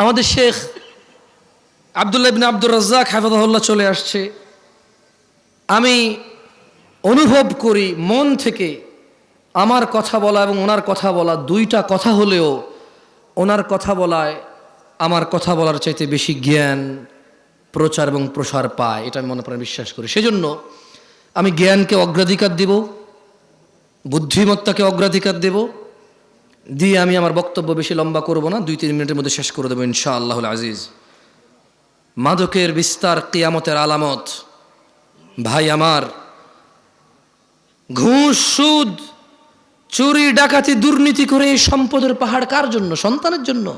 আমাদের শেখ আবদুল্লাহ ইবনে আব্দুর রাজ্জাক হাফাজাহুল্লাহ চলে আসছে। আমি অনুভব করি মন থেকে আমার কথা বলা এবং ওনার কথা বলা দুইটা কথা হলেও ওনার কথা বলায় আমার কথা বলার চাইতে বেশি জ্ঞান, প্রচার এবং প্রসার পায়, এটা আমি মনে প্রাণে বিশ্বাস করি। সেজন্য আমি জ্ঞানকে অগ্রাধিকার দেব, বুদ্ধিমত্তাকে অগ্রাধিকার দেব দিয়ে আমি আমার বক্তব্য বেশি লম্বা করব না, দুই, তিন মিনিটের মধ্যে শেষ করে দেবো ইনশা আল্লাহুল আজিজ। মাদকের বিস্তার কিয়ামতের আলামত। ভাই আমার, ঘুষ, সুদ, চুরি, ডাকাতি, দুর্নীতি করে এই সম্পদের পাহাড় কার জন্য? সন্তানের জন্য।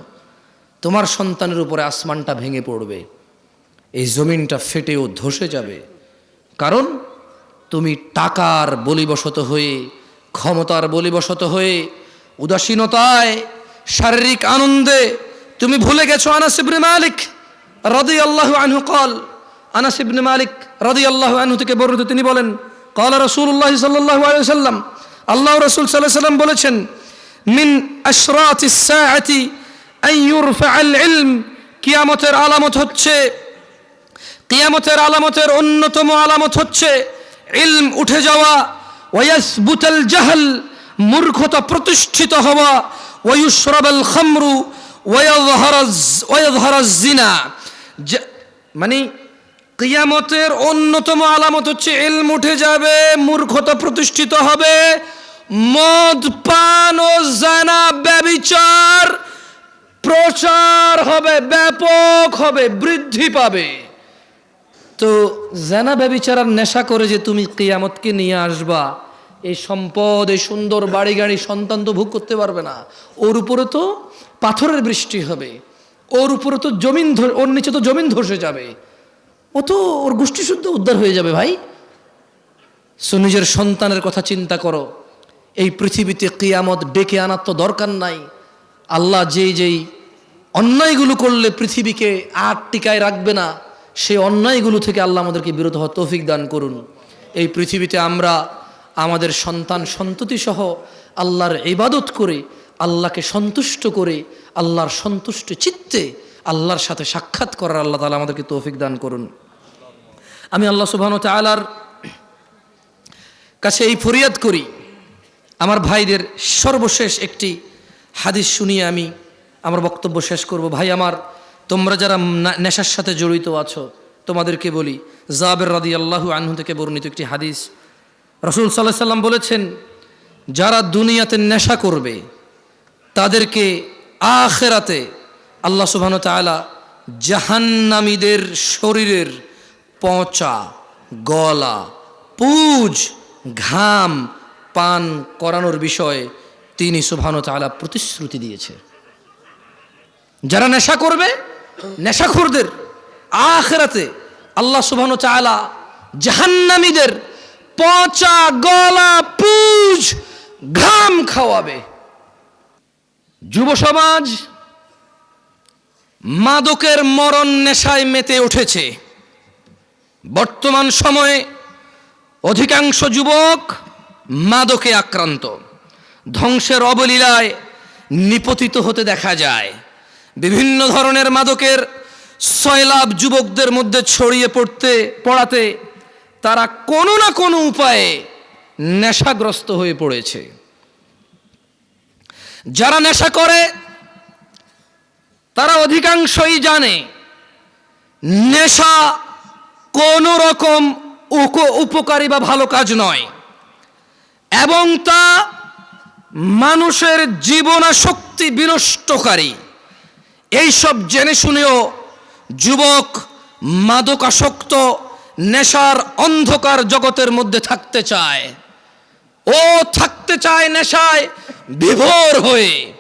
তোমার সন্তানের উপরে আসমানটা ভেঙে পড়বে। এই জমিনটা ফেটেও ধসে যাবে। কারণ তুমি টাকার বলিবশত হয়ে, ক্ষমতার বলিবশত হয়ে উদাসীনতায়, শারীরিক আনন্দে। তুমি ভুলে গেছো আনাস ইবনে মালিক রদি আল্লাহ আনহু কল। আনাস ইবনে মালিক রাদি আল্লাহ আনহু থেকে বর্ণিত তিনি বলেন, কল রসুল্লাহ সাল্লাহ সাল্লাম আল্লাহ রসুল সাল্লাহ সাল্লাম বলেছেন, মিন আশরাত ইসাআতি আন ইউরফা আল ইলম কিয়ামতের আলামত হচ্ছে, কিয়ামতের আলামতের অন্যতম আলামত হচ্ছে, ইলম উঠে যাওয়া, ওয়াসবুতাল জাহল মূর্খতা প্রতিষ্ঠিত হওয়া, ওয়ুশরাবাল খামরু জিনা। মানে কিয়ামতের অন্যতম আলামত হচ্ছে ইলম উঠে যাবে, মূর্খতা প্রতিষ্ঠিত হবে, মদ, পান ও জানা ব্যবিচার প্রচার হবে, ব্যাপক হবে, বৃদ্ধি পাবে। তো জেনা ব্যবিচারার নেশা করে যে তুমি কিয়ামতকে নিয়ে আসবা এই সম্পদ, এই সুন্দর বাড়ি গাড়ি সন্তান তো ভোগ করতে পারবে না। ওর উপরে তো পাথরের বৃষ্টি হবে। ওর উপরে তো জমিন ওর নিচে তো জমিন ধসে যাবে। ও তো ওর গোষ্ঠী শুদ্ধ উদ্ধার হয়ে যাবে ভাই। সো নিজের সন্তানের কথা চিন্তা করো। এই পৃথিবীতে কিয়ামত ডেকে আনার তো দরকার নাই। আল্লাহ যেই যেই অন্যায়গুলো করলে পৃথিবীকে আর টিকায় রাখবে না, সেই অন্যায়গুলো থেকে আল্লাহ আমাদেরকে বিরত হওয়ার তৌফিক দান করুন। এই পৃথিবীতে আমরা আমাদের সন্তান সন্ততি সহ আল্লাহর ইবাদত করে, আল্লাহকে সন্তুষ্ট করে, আল্লাহর সন্তুষ্ট চিত্তে আল্লাহর সাথে সাক্ষাৎ করার আল্লাহ তালা আমাদেরকে তৌফিক দান করুন। আমি আল্লাহ সুবহান তালার কাছে এই ফরিয়াদ করি। আমার ভাইদের সর্বশেষ একটি হাদিস শুনিয়ে আমি আমার বক্তব্য শেষ করব। ভাই আমার, তোমরা যারা নেশার সাথে জড়িত আছো, তোমাদেরকে বলি, জাবের রাদি আল্লাহু আনহু থেকে বর্ণিত একটি হাদিস রসুল সাল্লাহ সাল্লাম বলেছেন, যারা দুনিয়াতে নেশা করবে, তাদেরকে আখেরাতে আল্লাহ সুবহান তাআলা জাহান্নামীদের শরীরের পচা গলা, পুজ, ঘাম পান করানোর বিষয়ে তিনি সুবহান তাআলা প্রতিশ্রুতি দিয়েছে। যারা নেশা করবে, নেশাখোরদের আখেরাতে আল্লাহ সুবহান চালা জাহান্নামীদের পচা গলা পুজ ঘাম খাওয়াবে। যুব সমাজ, মাদকের মরণ নেশায় মেতে উঠেছে। বর্তমান সময়ে অধিকাংশ যুবক মাদকে আক্রান্ত। ধ্বংসের অবলীলায় নিপতিত হতে দেখা যায়। বিভিন্ন ধরনের মাদকের সয়লাভ যুবকদের মধ্যে ছড়িয়ে পড়তে, পড়াতে তারা কোনো না কোনো উপায়ে নেশাগ্রস্ত হয়ে পড়েছে। যারা নেশা করে, তারা অধিকাংশই জানে, নেশা কোনো রকম উপকারী বা ভালো কাজ নয়। এবং তা মানুষের জীবনাশক্তি বিনষ্টকারী। এইসব জেনে শুনেও যুবক, মাদকাসক্ত নেশার অন্ধকার জগতের মধ্যে থাকতে চায়। ও থাকতে চায় নেশায় বিভোর হয়ে।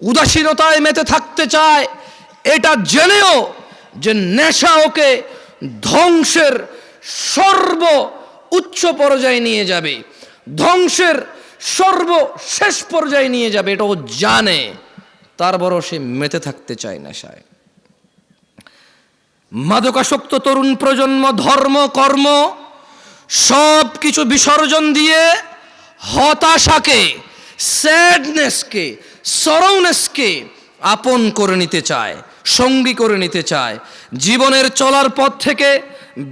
উদাসীনতায় মেতে থাকতে চায়। এটা জেনেও যে নেশা ওকে ধ্বংসের সর্ব উচ্চ পর্যায়ে নিয়ে যাবে। ধ্বংসের সর্বশেষ পর্যায়ে নিয়ে যাবে, এটা ও জানে। তারপরও সে মেতে থাকতে চায় নেশায়। মাদকাসক্ত তরুণ প্রজন্ম, ধর্ম, কর্ম সব কিছু বিসর্জন দিয়ে হতাশাকে, স্যাডনেসকে সরৌনেসকে আপন করে নিতে চায়, সঙ্গী করে নিতে চায়। জীবনের চলার পথ থেকে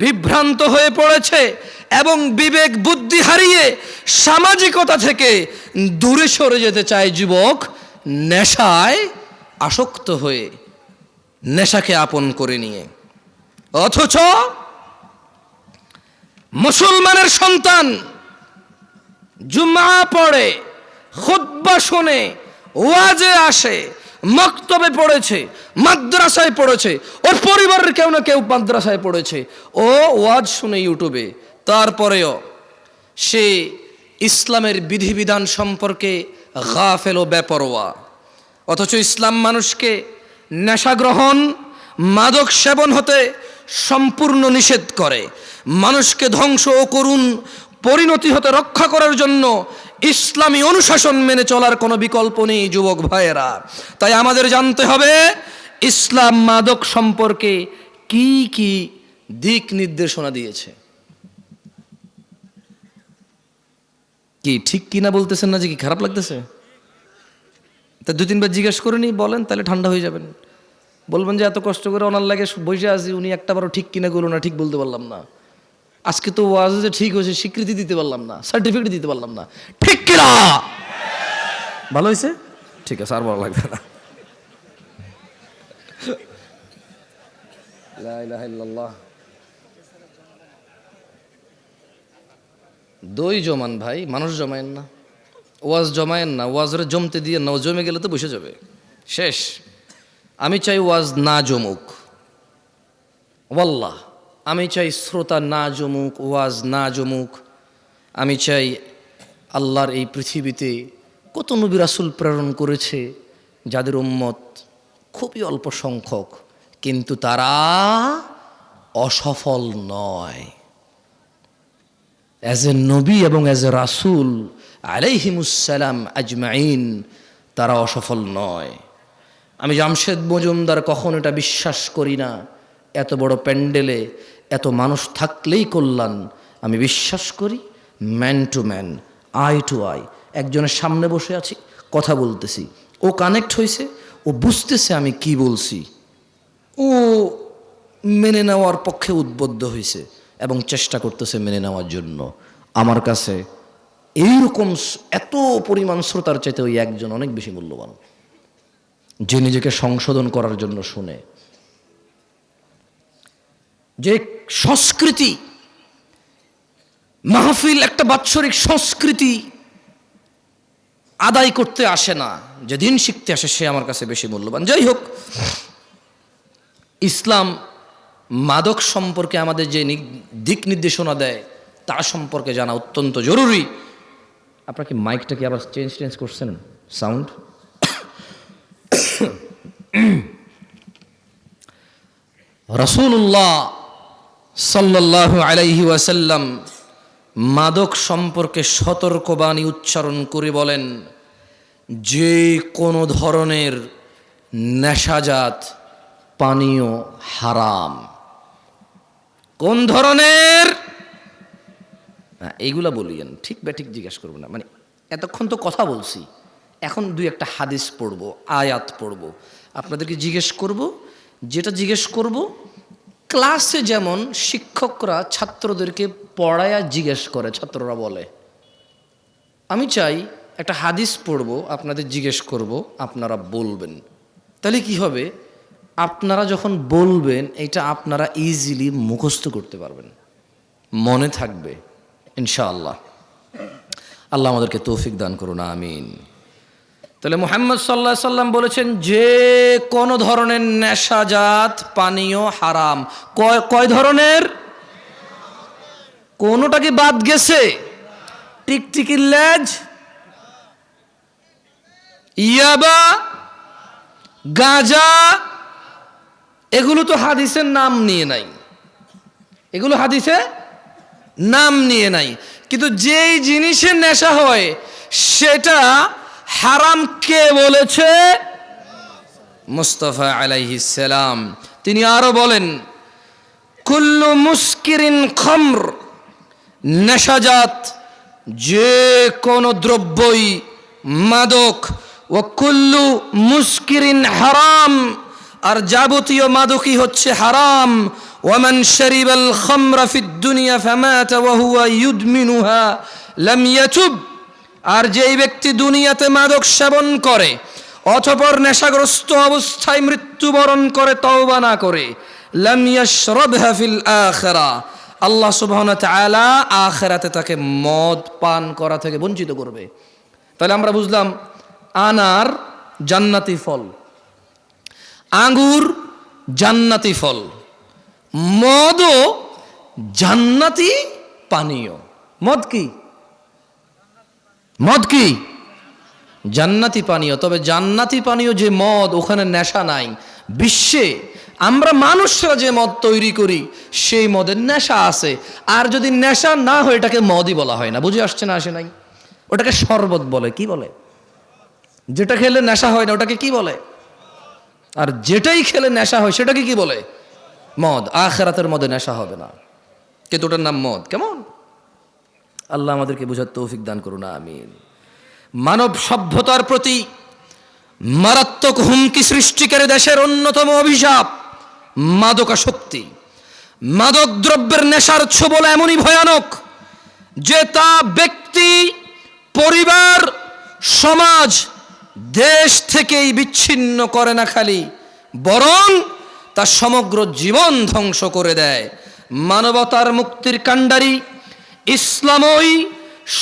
বিভ্রান্ত হয়ে পড়েছে এবং বিবেক বুদ্ধি হারিয়ে সামাজিকতা থেকে দূরে সরে যেতে চায় যুবক নেশায় আসক্ত হয়ে, নেশাকে আপন করে নিয়ে। অথচ মুসলমানের সন্তান জুমা পড়ে খুদ্া শোনে, ওয়াজে আসে, মক্তবে পড়েছে, মাদ্রাসায় পড়েছে, ওর পরিবারের কেউ না কেউ মাদ্রাসায় পড়েছে, ও ওয়াজ শুনে ইউটিউবে। তারপরেও সে ইসলামের বিধিবিধান সম্পর্কে গাফেল ও বেপরোয়া। অথচ ইসলাম মানুষকে নেশা গ্রহণ মাদক সেবন হতে সম্পূর্ণ নিষেধ করে। মানুষকে ধ্বংস ও করুণ পরিণতি হতে রক্ষা করার জন্য ইসলামী অনুশাসন মেনে চলার কোনো বিকল্প নেই, যুবক ভাইয়েরা। তাই আমাদের জানতে হবে, ইসলাম মাদক সম্পর্কে কি কি দিক নির্দেশনা দিয়েছে। কি, ঠিক কিনা বলতেছেন না যে কি খারাপ লাগতেছে? তা দু তিনবার জিজ্ঞেস করে নি বলেন, তাহলে ঠান্ডা হয়ে যাবেন। বলবেন যে, এত কষ্ট করে ওনার লাগে বসে আছি, উনি একটা বারো ঠিক কিনা করল না, ঠিক বলতে পারলাম না। আজকে তো ওয়াজ যে ঠিক হয়েছে, স্বীকৃতি দিতে পারলাম না সার্টিফিকেট দিতে পারলাম না। ঠিক কিনা? ভালো হয়েছে? ঠিক আছে, আর ভালো লাগবে না। দই জমান ভাই, মানুষ জমায়েন না। ওয়াজ জমায়েন না, ওয়াজরে জমতে দিয়ে না জমে গেলে তো বসে যাবে। শেষ। আমি চাই ওয়াজ না জমুক। ওয়াল্লাহ, আমি চাই শ্রোতা না জমুক, ওয়াজ না জমুক। আমি চাই আল্লাহর এই পৃথিবীতে কত নবী রাসুল প্রেরণ করেছে, যাদের উম্মত খুবই অল্প সংখ্যক, কিন্তু তারা অসফল নয়। অ্যাজ এ নবী এবং অ্যাজ এ রাসুল আলাইহিমুসালাম আজমাইন, তারা অসফল নয়। আমি জামশেদ মজুমদার কখন এটা বিশ্বাস করি না। এত বড় প্যান্ডেলে এত মানুষ থাকলেই কল্যাণ। আমি বিশ্বাস করি man to man eye to eye একজনের সামনে বসে আছি, কথা বলতেছি। ও কানেক্ট হয়েছে ও বুঝতেছে আমি কি বলছি। ও মেনে নেওয়ার পক্ষে উদ্বুদ্ধ হয়েছে এবং চেষ্টা করতেছে মেনে নেওয়ার জন্য। আমার কাছে এইরকম এত পরিমাণ শ্রোতার চাইতে ওই একজন অনেক বেশি মূল্যবান। যে নিজেকে সংশোধন করার জন্য শুনে। যে সংস্কৃতি, মাহফিল একটা বাৎসরিক সংস্কৃতি আদায় করতে আসে না, যে দিন শিখতে আসে সে আমার কাছে বেশি মূল্যবান। যাই হোক, ইসলাম মাদক সম্পর্কে আমাদের যে দিক নির্দেশনা দেয়, তা সম্পর্কে জানা অত্যন্ত জরুরি। আপনার কি মাইকটা কি আবার চেঞ্জ চেঞ্জ করছেন? সাউন্ড? রসুল্লাহ সাল্লাহ আলাইহি ওয়াসাল্লাম মাদক সম্পর্কে সতর্কবাণী উচ্চারণ করে বলেন যে কোনো ধরনের নেশাজাত পানীয় হারাম। কোন ধরনের? হ্যাঁ, এইগুলা বলিয়েন ঠিক ব্যাঠিক জিজ্ঞেস করব না। মানে এতক্ষণ তো কথা বলছি এখন দুই একটা হাদিস পড়ব আয়াত পড়ব। আপনাদেরকে জিজ্ঞেস করব যেটা জিজ্ঞেস করব, ক্লাসে যেমন শিক্ষকরা ছাত্রদেরকে পড়ায়া জিজ্ঞেস করে, ছাত্ররা বলে। আমি চাই একটা হাদিস পড়ব, আপনাদের জিজ্ঞেস করব, আপনারা বলবেন। তাহলে কি হবে? আপনারা যখন বলবেন, এটা আপনারা ইজিলি মুখস্থ করতে পারবেন। মনে থাকবে, ইনশাআল্লাহ। আল্লাহ আমাদেরকে তৌফিক দান করুন, আমিন। তাহলে মোহাম্মদ সাল্লাহ সাল্লাম বলেছেন, যে কোনো ধরনের নেশাজাত পানীয় হারাম। কয় কয় ধরনের? কোনোটা কি বাদ গেছে? টিকটিকির লেজ, ইয়াবা, গাঁজা, এগুলো তো হাদিসের নাম নিয়ে নাই। এগুলো হাদিসে নাম নিয়ে নাই। কিন্তু যেই জিনিসের নেশা হয়, সেটা হারাম কে বলেছে? মুস্তফা সালাম। তিনি আরও বলেন, কুল্লু মুস্কিরিন খমর, নেশাজাত, যে কোনো দ্রব্যই মাদক, ও কুল্লু মুস্কিরিন হারাম, আর যাবতীয় মাদকই হচ্ছে হারাম, ওয়ামান শারিবাল খামরা ফিদ দুনিয়া ফামাতা ওয়া হুয়া ইউদমিনুহা, লাম ইয়াতুব। আর যেই ব্যক্তি দুনিয়াতে মাদক সেবন করে অথপর নেশাগ্রস্ত অবস্থায় মৃত্যুবরণ করে, তওবা না করে আল্লাহ তাআলা আখিরাতে তাকে মদ পান করা থেকে বঞ্চিত করবে। তাহলে আমরা বুঝলাম, আনার জান্নাতি ফল, আঙ্গুর জান্নাতি ফল, মদও জান্নাতি পানীয়। মদ কি? মদ কি? জান্নাতি পানীয়। তবে জান্নাতি পানীয় যে মদ, ওখানে নেশা নাই। বিশ্বে আমরা মানুষরা যে মদ তৈরি করি, সেই মদের নেশা আছে। আর যদি নেশা না হয়, এটাকে মদই বলা হয় না। বুঝে আসছে না আসে নাই? ওটাকে শরবত বলে। কি বলে? যেটা খেলে নেশা হয় না, ওটাকে কি বলে? আর যেটাই খেলে নেশা হয়, সেটাকে কি বলে? মদ। আখেরাতের মদে নেশা হবে না। কিন্তু ওটার নাম মদ। কেমন? আল্লাহ আমাদেরকে বোঝার তৌফিক দান করুন, আমিন। মানব সভ্যতার প্রতি মারাত্মক হুমকি সৃষ্টিকারী দেশের অন্যতম অভিশাপ মাদকাসক্তি মাদক দ্রব্যের নেশার ছোবল এমনই ভয়ানক যে তা ব্যক্তি, পরিবার, সমাজ, দেশ থেকেই বিচ্ছিন্ন করে না খালি, বরং তা সমগ্র জীবন ধ্বংস করে দেয়। মানবতার মুক্তির কাণ্ডারি ইসলামই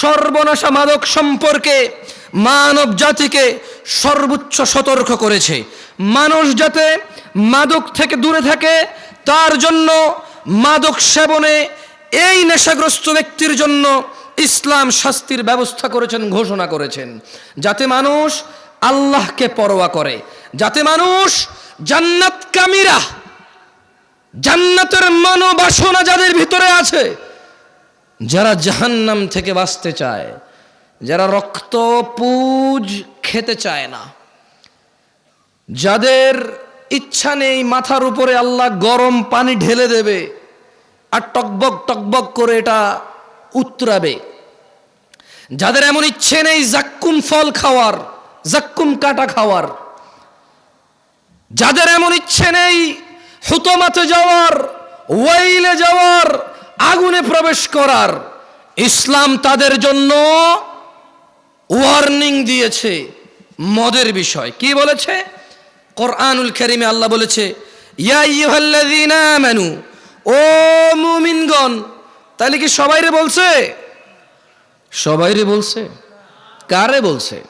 সর্বনাশা মাদক সম্পর্কে মানব জাতিকে সর্বোচ্চ সতর্ক করেছে। মানুষ যাতে মাদক থেকে দূরে থাকে, তার জন্য মাদক সেবনে এই নেশাগ্রস্ত ব্যক্তির জন্য ইসলাম শাস্তির ব্যবস্থা করেছেন, ঘোষণা করেছেন। যাতে মানুষ আল্লাহকে পরোয়া করে, যাতে মানুষ জান্নাত কামিরা, জান্নাতের মনোবাসনা যাদের ভিতরে আছে যারা জাহান্নাম থেকে বাঁচতে চায়, যারা রক্ত পুজ খেতে চায় না, যাদের ইচ্ছা নেই মাথার উপরে আল্লাহ গরম পানি ঢেলে দেবে আর টকবক টকবক করে এটা উতরাবে, যাদের এমন ইচ্ছে নেই জাক্কুম ফল খাওয়ার, জাক্কুম কাটা খাওয়ার, যাদের এমন ইচ্ছে নেই হুতমাতে যাওয়ার, ওয়াইলে যাওয়ার আগুনে প্রবেশ করার। ইসলাম তাদের জন্য ওয়ার্নিং দিয়েছে। মদের বিষয়। কি বলেছে? কোরআনুল খেরিমে আল্লাহ বলেছে, ইয়া ইয়ুহাল্লাযীনা আমানু, ও মুমিনগণ। তাহলে কি সবাইরে বলছে? সবাইরে বলছে। কারে বলছে?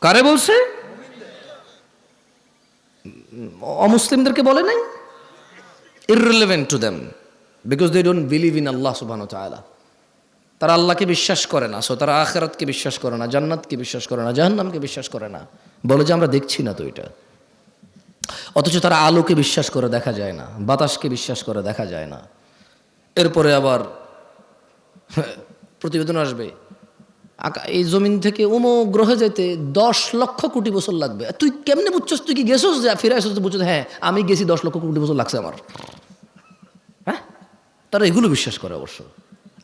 কারে বলছে? অমুসলিমদেরকে বলে নাই? Irrelevant to them because they don't believe in Allah wa ta'ala. তারা আল্লাহকে বিশ্বাস করে না সো তারা আখেরাতকে বিশ্বাস করে না, জান্নাতকে বিশ্বাস করে না, জাহান্নামকে বিশ্বাস করে না। বলে যে আমরা দেখছি না তো এটা। অথচ তারা আলোকে বিশ্বাস করে দেখা যায় না, বাতাসকে বিশ্বাস করে দেখা যায় না। এরপরে আবার প্রতিবেদন আসবে এই জমিন থেকে উমো গ্রহে যেতে দশ লক্ষ কোটি বছর লাগবে। তুই কেমনে বুঝছস? তুই কি গেছস? যে ফিরে আসছিস বুঝছিস হ্যাঁ আমি গেছি দশ লক্ষ কোটি বছর লাগছে আমার। তারা এগুলো বিশ্বাস করে অবশ্য।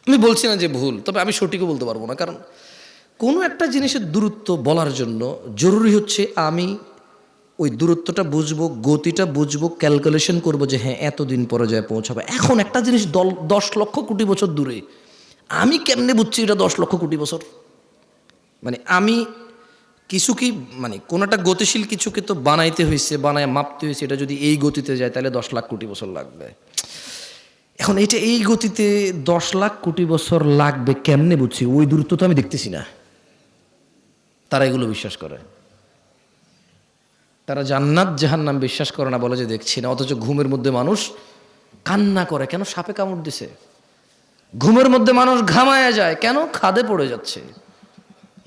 আমি বলছি না যে ভুল, তবে আমি সঠিকও বলতে পারব না, কারণ কোনো একটা জিনিসের দূরত্ব বলার জন্য জরুরি হচ্ছে আমি ওই দূরত্বটা বুঝব, গতিটা বুঝব ক্যালকুলেশন করব যে হ্যাঁ এতদিন পরে যায় পৌঁছাবে। এখন একটা জিনিস দল, দশ লক্ষ কোটি বছর দূরে, আমি কেমনে বুঝছি এটা দশ লক্ষ কোটি বছর? মানে আমি কিছু কি মানে কোনো একটা গতিশীল কিছুকে তো বানাইতে হয়েছে, বানায় মাপতে হয়েছে, এটা যদি এই গতিতে যায়, তাহলে দশ লাখ কোটি বছর লাগবে। এখন এটা এই গতিতে দশ লাখ কোটি বছর লাগবে কেমনে বুঝছি? ওই দূরত্ব তো আমি দেখতেছি না। তারা এগুলো বিশ্বাস করে। তারা জান্নাত জাহান্নাম বিশ্বাস করে না বলে যে দেখছি না। অথচ ঘুমের মধ্যে মানুষ কান্না করে। কেন সাপে কামড় দিছে? ঘুমের মধ্যে মানুষ ঘামায়া যায়। কেন খাদে পড়ে যাচ্ছে?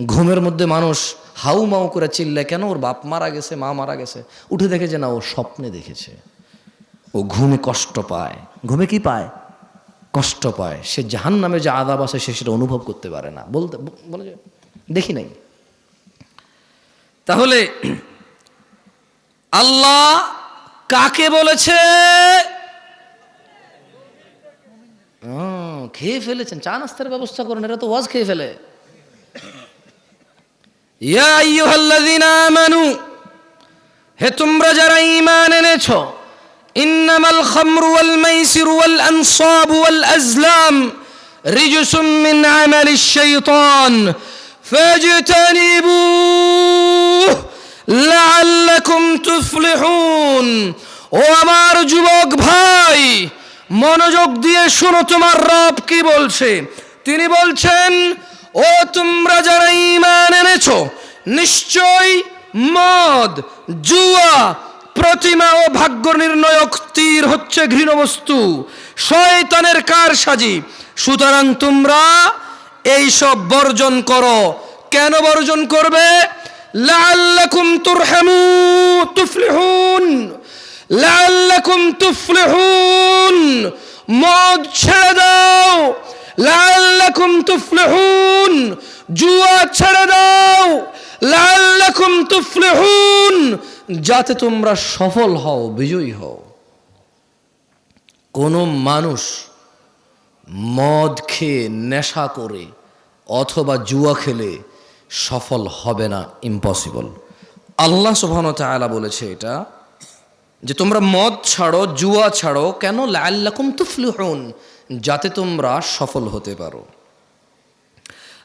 ঘুমের মধ্যে মানুষ হাউ মাউ করে চিল্লায়, কেন ওর বাপ মারা গেছে, মা মারা গেছে? উঠে দেখে যে না, ও স্বপ্নে দেখেছে। ও ঘুমে কষ্ট পায়। ঘুমে কি পায়? কষ্ট পায়। সে জাহান নামে যে আদাব আছে সে সেটা অনুভব করতে পারে না। বলতে বলে দেখি নাই। তাহলে আল্লাহ কাকে বলেছে? খেয়ে ফেলেছেন। চা নাস্তার ব্যবস্থা করেন এরা তো ওয়াজ খেয়ে ফেলে। ইয়া হে তোমরা যারা ইমান এনেছো ইন্নামাল খামরু ওয়াল মাইসিরু ওয়াল আনসাবু ওয়াল আজলাম রিজসুম মিন আমালিশ শাইতান ফাজতানিবুহ লাআল্লাকুম তুফলিহুন ও আমার যুবক ভাই মনোযোগ দিয়ে শোনো তোমার রব কি বলছে। তিনি বলছেন, ও তোমরা যারা ঈমান এনেছো নিশ্চয় মদ, জুয়া প্রতিমা ও ভাগ্য নির্ণয়ক তীর হচ্ছে ঘৃণ বস্তু। শয়তানের কার সাজি? সুতরাং তোমরা এইসব বর্জন করো। কেন বর্জন করবে? লাআল্লাকুম তুরহামু তুফলিহুন। লাআল্লাকুম তুফলিহুন। মদ ছেড়ে দাও। লাআল্লাকুম তুফলিহুন। জুয়া ছেড়ে দাও। লাআল্লাকুম তুফলিহুন। যাতে তোমরা সফল হও, বিজয়ী হও। কোনো মানুষ মদ খেয়ে নেশা করে অথবা জুয়া খেলে সফল হবে না ইম্পসিবল আল্লাহ সুবহান তাআলা বলেছে এটা, যে তোমরা মদ ছাড়ো, জুয়া ছাড়ো, কেন? লাল্লাকুম তুফলিহুন, যাতে তোমরা সফল হতে পারো।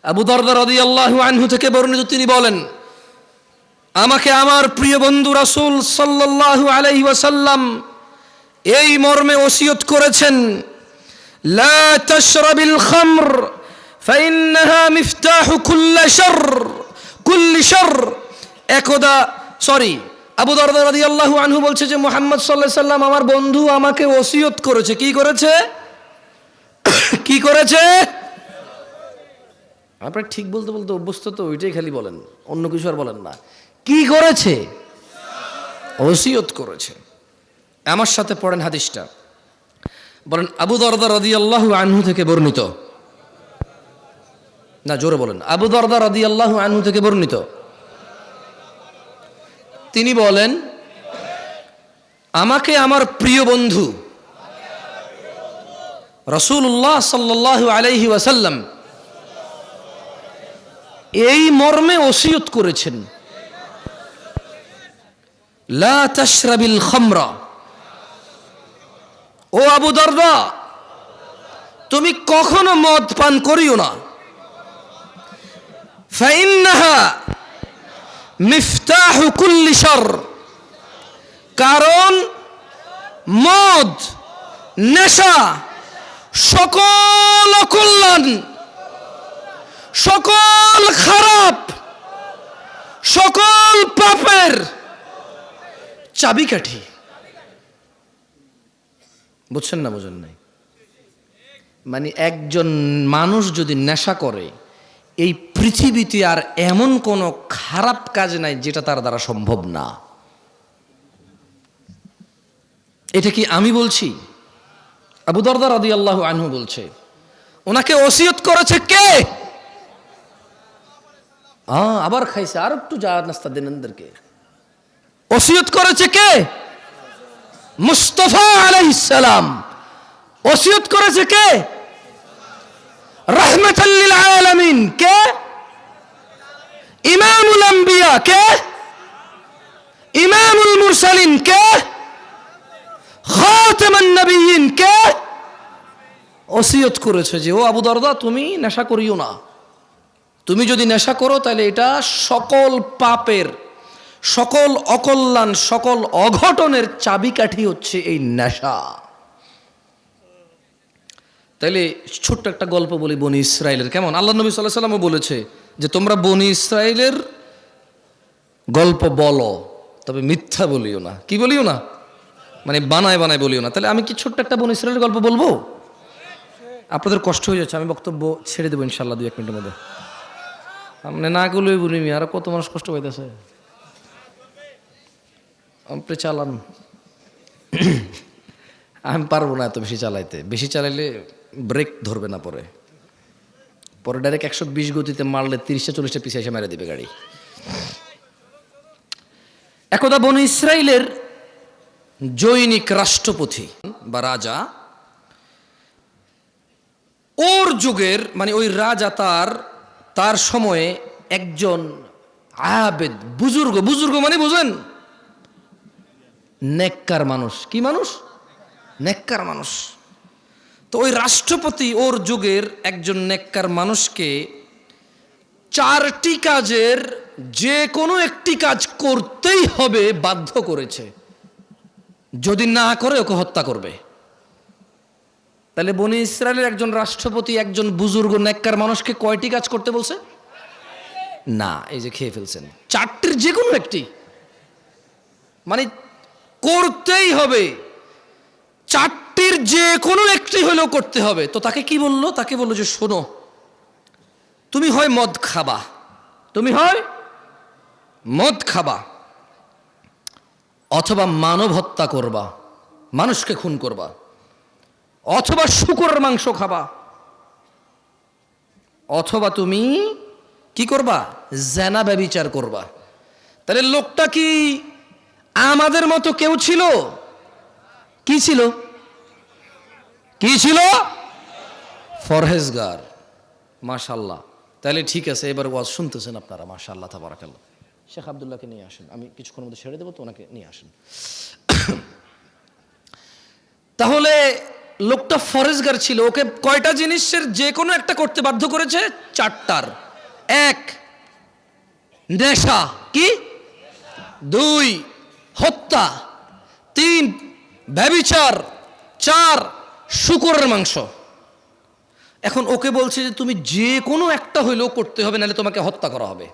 আবু দরদা রাদিয়াল্লাহু আনহু থেকে বর্ণিত তিনি বলেন আমাকে আমার প্রিয় বন্ধু রাসুল সাল্লাল্লাহু আলাইহি ওয়াসাল্লাম এই মর্মে ওসিয়ত করেছেন, লা তাশরাবিল খামর, ফাইন্নাহা মিফতাহু কুল্লি শার কুল্লি শার একদা, সরি, আবু দরদা রাদিয়াল্লাহু আনহু বলছে যে, মুহাম্মদ আলাইহি সাল্লাম আমার বন্ধু আমাকে ওসিয়ত করেছে। কি করেছে? কি করেছে? আপনার ঠিক বলতে বলতে অভ্যস্ত তো, ওইটাই খালি বলেন, অন্য কিছু আর বলেন না। কি করেছে? ওসিয়ত করেছে। আমার সাথে পড়েন হাদিসটা। বলেন, আবু দরদা রদি আল্লাহ আনহু থেকে বর্ণিত। না, জোরে বলেন। আবু দরদা রদি আল্লাহ আনহু থেকে বর্ণিত। তিনি বলেন, আমাকে আমার প্রিয় বন্ধু রসুল্লাহ সাল্লাহ আলাইহি ওয়াসাল্লাম এই মর্মে ওসিয়ত করেছেন। লা তাশরাবিল খামরা। ও আবু দরদা, তুমি কখনো মদ পান করিও না। ফাইন্নাহা মিফতাহু কুল্লি কারণ মদ, নেশা, সকল কল্যাণ সকল খারাপ, সকল পাপের চাবিকাঠি। বুঝছেন না, বুঝেন নাই? মানে একজন মানুষ যদি নেশা করে, এই পৃথিবীতে আর এমন কোনো খারাপ কাজ নাই যেটা তার দ্বারা সম্ভব না। এটা কি আমি বলছি? আবু দরদার আদি আল্লাহ আনহু বলছে, ওনাকে ওসিয়ত করেছে কে? আবার খাইছে। আর একটু যা নাস্তা দেন ওসিয়ত করেছে কে? মুস্তফা আলাইসালাম ওসিয়ত করেছে কে? রহমতাল্লিল আলামিন। কে? ইমামুল আম্বিয়া। কে? ইমামুল মুরসালিন। কে? খাতামান নবিয়িন কে? ওসিয়ত করেছে যে, ও আবু দরদা, তুমি নেশা করিও না। তুমি যদি নেশা করো, তাহলে এটা সকল পাপের সকল অকল্যাণ, সকল অঘটনের চাবিকাঠি হচ্ছে এই নেশা। তাইলে ছোট্ট একটা গল্প বলি বনি ইসরায়েলের কেমন? আল্লাহ নবী সাল্লাহ সাল্লামও বলেছে যে, তোমরা বনি ইসরায়েলের গল্প বলো, তবে মিথ্যা বলিও না। কি বলিও না? মানে বানায় বানায় বলিও না। তাহলে আমি কি ছোট্ট একটা বনি ইসরায়েলের গল্প বলব? আপনাদের কষ্ট হয়ে যাচ্ছে, আমি বক্তব্য ছেড়ে দেবো ইনশাল্লাহ দু এক মিনিটের মধ্যে। আপনি না করলেই বলি আর কত মানুষ কষ্ট পাইতেছে। আপনি চালান। আমি পারব না এত বেশি চালাইতে। বেশি চালাইলে ব্রেক ধরবে না পরে। পরে ডাইরেক্ট একশো বিশ গতিতে মারলে তিরিশটা, চল্লিশটা পিছিয়ে এসে মেরে দিবে গাড়ি। একদা বনু ইসরায়েলের জৈনিক রাষ্ট্রপতি বা রাজা, ওর যুগের মানে ওই রাজা তার তার সময়ে একজন আবেদ, বুজুর্গ। বুজুর্গ মানে বুঝেন? নেককার মানুষ। কি মানুষ? নেককার মানুষ। তো ওই রাষ্ট্রপতি ওর যুগের একজন নেককার মানুষকে চারটি কাজের যে কোনো একটি কাজ করতেই হবে বাধ্য করেছে। যদি না করে ওকে হত্যা করবে। তাহলে বনি ইসরায়েলের একজন রাষ্ট্রপতি, একজন বুজুর্গ, নেককার মানুষকে কয়টি কাজ করতে বলছে? না, এই যে খেয়ে ফেলছেন। চারটির যে কোনো একটি। মানে করতেই হবে। চারটির যে কোনো একটি হলেও করতে হবে। তো তাকে কি বলল? তাকে বলল যে, শোনো, তুমি হয় মদ খাবা। তুমি হয় মদ খাবা। অথবা মানব হত্যা করবা। মানুষকে খুন করবা। অথবা শুকরের মাংস খাবা। অথবা তুমি কি করবা? জেনা ব্যবিচার করবা। তাহলে লোকটা কি আমাদের মতো কেউ ছিল? কি ছিল? কি ছিল? ফরহেজগার মাশাল্লাহ তাহলে ঠিক আছে, এবার ওয়াজ শুনতেছেন আপনারা মাশাল্লাহ তাবারাকাল্লাহ। শেখ আবদুল্লাহকে নিয়ে আসেন। আমি কিছুক্ষণের মধ্যে ছেড়ে দেবো, তো ওনাকে নিয়ে আসেন। তাহলে লোকটা ফরেজগার ছিল। ওকে কয়টা জিনিসের যে কোনো একটা করতে বাধ্য করেছে? চারটার। এক, নেশা। কি? দুই হত্যা, তিন ব্যবিচার চার, শুকরের মাংস। এখন ওকে বলছে যে তুমি যে কোনো একটা হইলেও করতে হবে, নাহলে তোমাকে হত্যা করা হবে।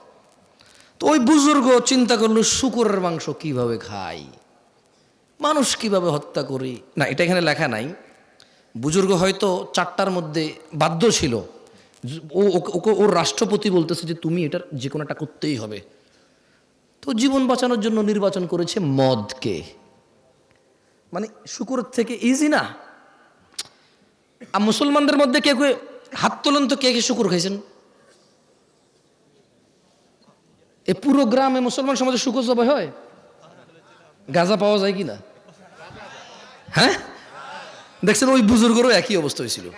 তো ওই বুজুর্গ চিন্তা করল, শুকরের মাংস কীভাবে খাই? মানুষ কীভাবে হত্যা করি? না, এটা এখানে লেখা নাই। বুজুর্গ হয়তো চারটার মধ্যে বাধ্য ছিল। ও, ওকে- ওর রাষ্ট্রপতি বলতেছে যে তুমি এটার যে কোনো একটা করতেই হবে। তো জীবন বাঁচানোর জন্য নির্বাচন করেছে মদকে। মানে শুকুরের থেকে ইজি না? আর মুসলমানদের মধ্যে কে কে হাত তোলেন তো কে কে শুকুর খাইছেন? এ পুরো গ্রামে মুসলমান সমাজে শুকুর জবাই হয়? গাঁজা পাওয়া যায় কি না? হ্যাঁ? দেখছেন ওই বুজুর্গরও একই অবস্থা হয়েছিল।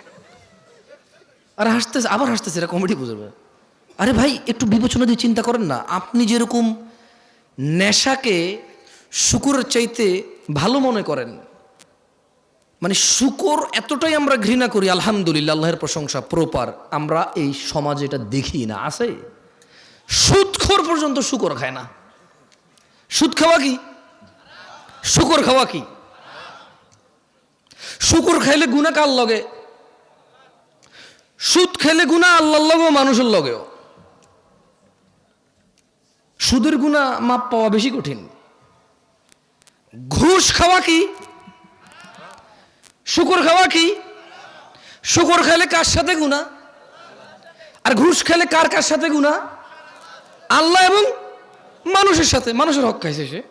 আরে হাসতেছে, আবার হাসতেছে এটা কমেডি বুঝবে। আরে ভাই, একটু বিবেচনা দিয়ে চিন্তা করেন না। আপনি যেরকম নেশাকে শুকুরের চাইতে ভালো মনে করেন। মানে শুকর এতটাই আমরা ঘৃণা করি, আলহামদুলিল্লাহ, আল্লাহের প্রশংসা প্রপার। আমরা এই সমাজে এটা দেখি না, আছে? সুদখোর পর্যন্ত শুকর খায় না। সুদ খাওয়া কি? শুকর খাওয়া কি? শুকর খাইলে গুণা কার লগে? সুদ খেলে গুণা আল্লাহর লগেও মানুষের লগেও সুদের গুণা মাপ পাওয়া বেশি কঠিন। ঘুষ খাওয়া কি? শুকর খাওয়া কি? শুকর খেলে কার সাথে গুণা? আর ঘুষ খেলে কার কার সাথে গুণা? আল্লাহ এবং মানুষের সাথে, মানুষের হক খাইছে সে।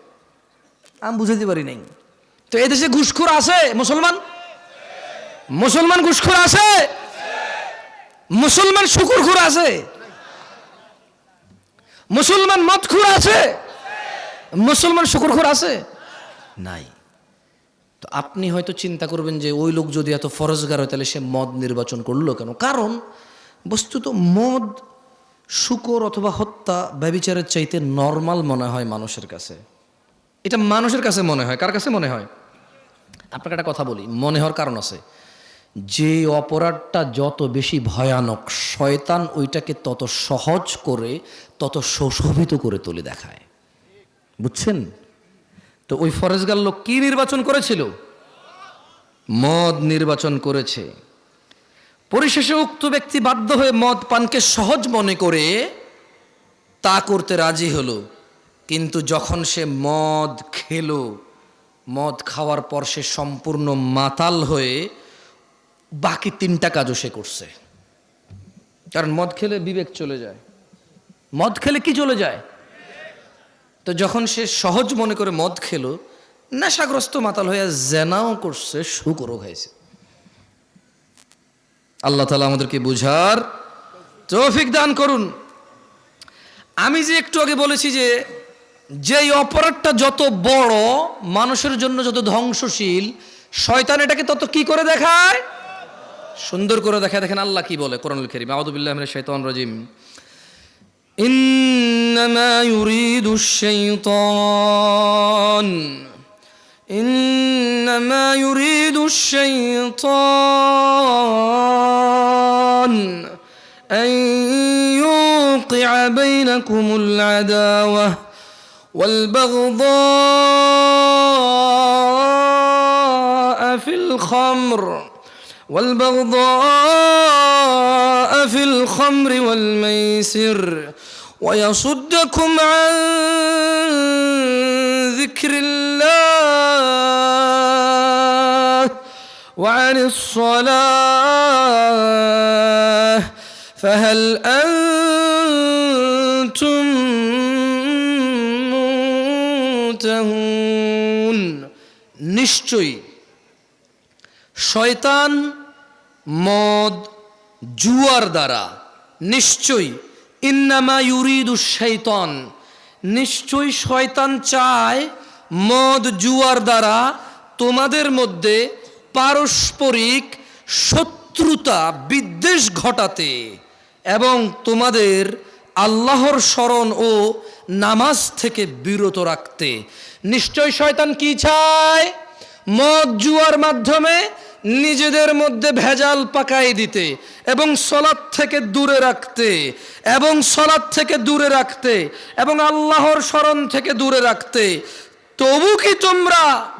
আমি বুঝাতে পারি নাই। তো এদেশে ঘুষখোর আছে মুসলমান? মুসলমান ঘুষখোর আছে? মুসলমান শুকুরখোর আছে? মুসলমান মদখোর আছে? মুসলমান শুকুরখোর আছে? নাই। তো আপনি হয়তো চিন্তা করবেন যে ওই লোক যদি এত ফরজগার হয়, তাহলে সে মদ নির্বাচন করল কেন? কারণ বস্তুত মদ, শুকর অথবা হত্যা ব্যবিচারের চাইতে নর্মাল মনে হয় মানুষের কাছে। এটা মানুষের কাছে মনে হয়। কার কাছে মনে হয়? আপনাকে একটা কথা বলি। মনে হওয়ার কারণ আছে। যে অপরাধটা যত বেশি ভয়ানক, শয়তান ওইটাকে তত সহজ করে, তত সুশোভিত করে তুলে দেখায়। বুঝছেন? তো ওই ফরেজগার লোক কি নির্বাচন করেছিল? মদ নির্বাচন করেছে। পরিশেষে উক্ত ব্যক্তি বাধ্য হয়ে মদ পানকে সহজ মনে করে তা করতে রাজি হলো। কিন্তু যখন সে মদ খেলো, মদ খাওয়ার পর সে সম্পূর্ণ মাতাল হয়ে বাকি তিনটা কাজও সে করছে। কারণ মদ খেলে বিবেক চলে যায়। মদ খেলে কি চলে যায়? তো যখন সে সহজ মনে করে মদ খেলো নেশাগ্রস্ত মাতাল হয়ে জেনাও করছে শুকরও খাইছে। আল্লাহ তালা আমাদেরকে বুঝার তৌফিক দান করুন। আমি যে একটু আগে বলেছি যে যেই অপরাধটা যত বড় মানুষের জন্য যত ধ্বংসশীল শয়তান এটাকে তত কি করে দেখায়? সুন্দর করে দেখায় দেখেন আল্লাহ কি বলে কোরআনুল করিম আউদুবিল্লাহ মিনাশ শাইতানির রাজিম إنما يريد الشيطان إنما يريد الشيطان أن يوقع بينكم العداوة والبغضاء في الخمر والبغضاء في الخمر والميسر ويصدكم عن ذكر الله وعن الصلاة فهل أنتم منتهون নিশ্চয়ই শয়তান মদ জুয়ার দ্বারা। নিশ্চয়ই। ইন্নামা ইউরিদু শৈতান নিশ্চয়ই শয়তান চায় মদ জুয়ার দ্বারা তোমাদের মধ্যে পারস্পরিক শত্রুতা, বিদ্বেষ ঘটাতে এবং তোমাদের আল্লাহর স্মরণ ও নামাজ থেকে বিরত রাখতে। নিশ্চয় শয়তান কি চায়? মদ জুয়ার মাধ্যমে নিজেদের মধ্যে ভেজাল পাকাই দিতে এবং সলাদ থেকে দূরে রাখতে এবং সলাদ থেকে দূরে রাখতে এবং আল্লাহর স্মরণ থেকে দূরে রাখতে। তবু কি তোমরা,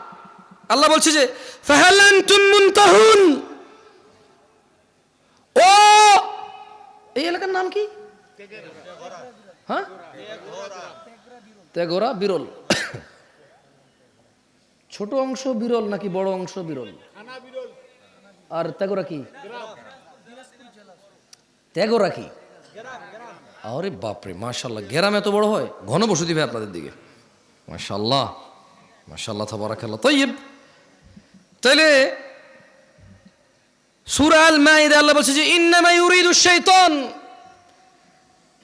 আল্লাহ বলছে যে ফাহালান তুমুনতাহুন ও, এই এলাকার নাম কি? হ্যাঁ? তেগোরা বিরল। ছোট অংশ বিরল নাকি বড় অংশ বিরল? আর তেগোরা কি তেগোরা কি আরে বাপরে মাশাল্লাহ গ্রাম এত বড় হয় ঘন বসতি দিবে আপনাদের দিকে মাশাল্লাহ মাশাল্লাহ তাবারাকাল্লাহ তৈব তাইলে সূরা আল মাইদা আল্লাহ বলছে যে ইন্নামা ইউরিদু শাইতান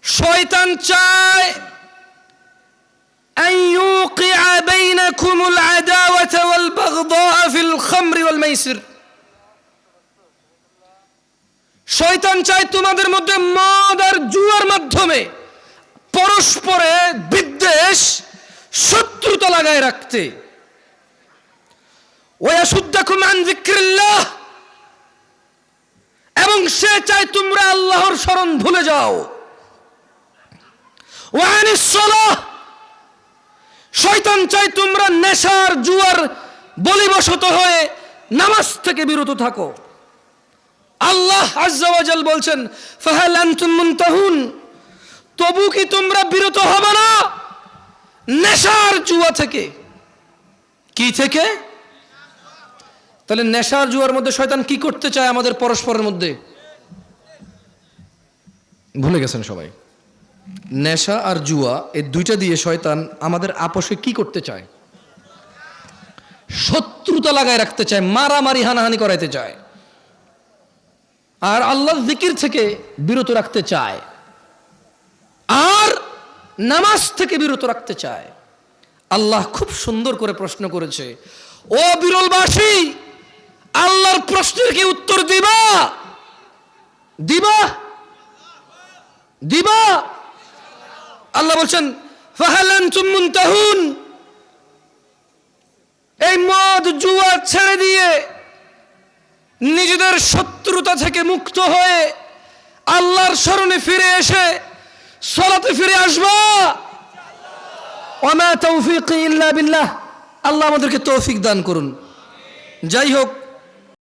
শয়তান চায় أن يوقع بينكم العداوة والبغضاء في الخمر والميسر শয়তান চায় তোমাদের মধ্যে মদ আর জুয়ার মাধ্যমে পরস্পরে বিদ্বেষ শত্রুতা লাগায় রাখতে। এবং সে চায় তোমরা আল্লাহর স্মরণ ভুলে যাও। শয়তান চাই তোমরা নেশার, জুয়ার, বলিবশত হয়ে নামাজ থেকে বিরত থাকো। আল্লাহ আজ্জাওয়াজাল বলছেন, ফাহাল তবু কি তোমরা বিরত হবে না? নেশার জুয়া থেকে। কি থেকে? তাহলে নেশার জুয়ার মধ্যে শয়তান কি করতে চায় আমাদের পরস্পরের মধ্যে? ভুলে গেছেন সবাই। নেশা আর জুয়া, এই দুইটা দিয়ে শয়তান আমাদের আপোষে কি করতে চায়? শত্রুতা লাগায় রাখতে চায়, মারামারি, হানাহানি করাইতে চায়। আর আল্লাহ জিকির থেকে বিরত রাখতে চায়। আর নামাজ থেকে বিরত রাখতে চায়। আল্লাহ খুব সুন্দর করে প্রশ্ন করেছে, ও বিরলবাসী, আল্লাহর প্রশ্নের কি উত্তর দিবা? দিবা? দিবা? আল্লাহ বলছেন ফাহালান মুনতাহুন, এই মদ, জুয়া ছেড়ে দিয়ে নিজেদের শত্রুতা থেকে মুক্ত হয়ে আল্লাহর স্মরণে ফিরে এসে সলাতে ফিরে আসবা। ওমা তৌফিক ইল্লা বিল্লাহ। আল্লাহ আমাদেরকে তৌফিক দান করুন। যাই হোক